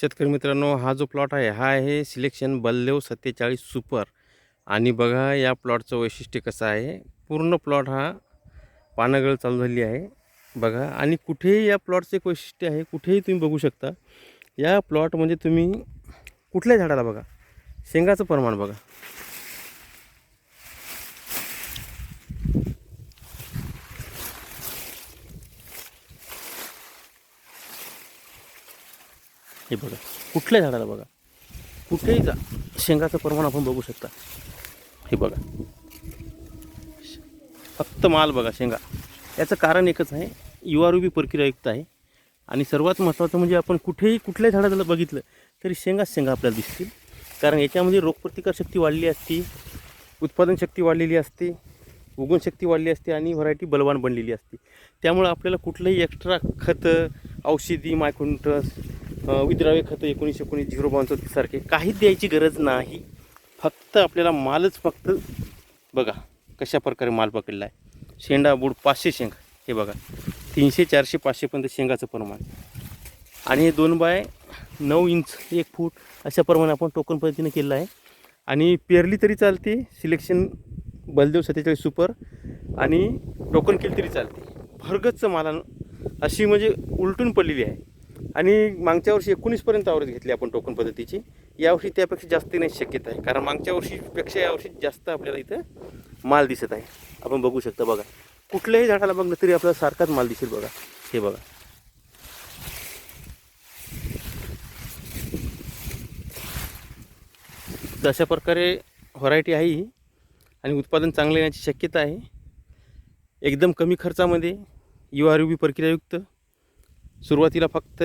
शेतकरी मित्रांनो हा जो प्लॉट आहे हा आहे सिलेक्शन बलदेव सत्तेचाळीस सुपर आणि बघा या प्लॉटचं वैशिष्ट्य कसं आहे? पूर्ण प्लॉट हा पानगळ चालू झाली आहे. बघा आणि कुठेही या प्लॉटचं एक वैशिष्ट्य आहे कुठेही तुम्ही बघू शकता या प्लॉटमध्ये म्हणजे तुम्ही कुठल्याही झाडाला बघा शेंगाचं प्रमाण बघा. हे बघा कुठल्या झाडाला बघा? कुठेही जा शेंगाचं प्रमाण आपण बघू शकता. हे बघा. फक्त माल बघा शेंगा. याचं कारण एकच आहे युवारुबी प्रक्रियायुक्त आहे. आणि सर्वात महत्त्वाचं म्हणजे आपण कुठेही कुठल्याही झाडाला बघितलं तरी शेंगाच शेंगा आपल्याला दिसतील. कारण याच्यामध्ये रोगप्रतिकार शक्ती वाढली असती उत्पादन शक्ती वाढलेली असते उगवण शक्ती वाढली असते आणि व्हरायटी बलवान बनलेली असते. त्यामुळं आपल्याला कुठलंही एक्स्ट्रा खतं औषधी मायक्रोन्युट्रस विद्राव्य खतं एकोणीसशे एकोणीस झिरो बावन्न सारखे काहीच द्यायची गरज नाही. फक्त आपल्याला मालच फक्त बघा कशा प्रकारे माल पकडला आहे. शेंडा बूड पाचशे शेंगा. हे बघा तीनशे चारशे पाचशेपर्यंत शेंगाचं प्रमाण. आणि हे दोन बाय नऊ इंच एक फूट अशा प्रमाणे आपण टोकन पद्धतीने केलं आहे. आणि पेरली तरी चालते सिलेक्शन बलदेव सत्तेचाळीस सुपर. आणि टोकन केली तरी चालते. भरगतचं माला अशी म्हणजे उलटून पडलेली आहे. आणि मागच्या वर्षी एकोणीसपर्यंत आवृत घेतली आपण टोकन पद्धतीची. यावर्षी त्यापेक्षा जास्त नाही शक्यता आहे. कारण मागच्या वर्षीपेक्षा यावर्षी जास्त आपल्याला इथं माल दिसत आहे. आपण बघू शकता बघा. कुठल्याही झाडाला बघलं तरी आपल्याला सारखाच माल दिसेल बघा. हे बघा. तर अशा प्रकारे व्हरायटी आहे ही. आणि उत्पादन चांगलं येण्याची शक्यता आहे. एकदम कमी खर्चामध्ये युवा बी प्रक्रियायुक्त सुरुवातीला फक्त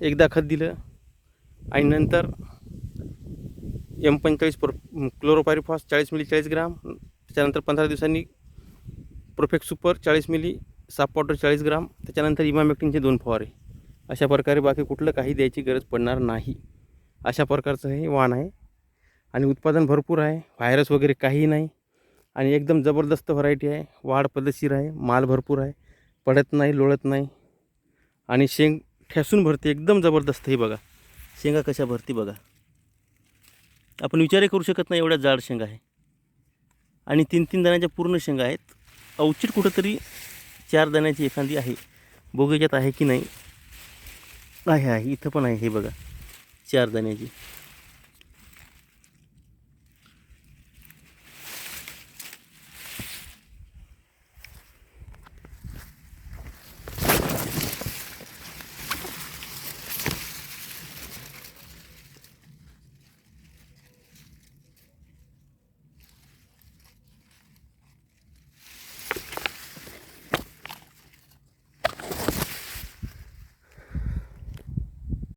एकदा खत दिलं आणि नंतर एम पंचेचाळीस प्रो क्लोरोपायरिफॉस चाळीस मिली चाळीस ग्राम त्याच्यानंतर पंधरा दिवसांनी प्रोफेक्ट सुपर चाळीस मिली साप पावडर चाळीस ग्राम त्याच्यानंतर इमामेक्टिनचे दोन फवारे. अशा प्रकारे बाकी कुठलं काही द्यायची गरज पडणार नाही. अशा प्रकारचं हे वाण आहे. आणि उत्पादन भरपूर आहे. व्हायरस वगैरे काहीही नाही. आणि एकदम जबरदस्त व्हरायटी आहे. वाढ पद्धतशीर आहे. माल भरपूर आहे. पडत नाही लोळत नाही. आणि शेंग ठेसून भरते एकदम जबरदस्त हे बघा. शेंगा कशा भरती बघा. आपण विचारही करू शकत नाही एवढ्या जाड शेंगा आहे. आणि तीन तीन दाण्याच्या पूर्ण शेंगा आहेत. अवचित कुठंतरी चार दाण्याची एखादी आहे. बोगेच्यात आहे की नाही? आहे आहे. इथं पण आहे हे बघा. चार दाण्याची.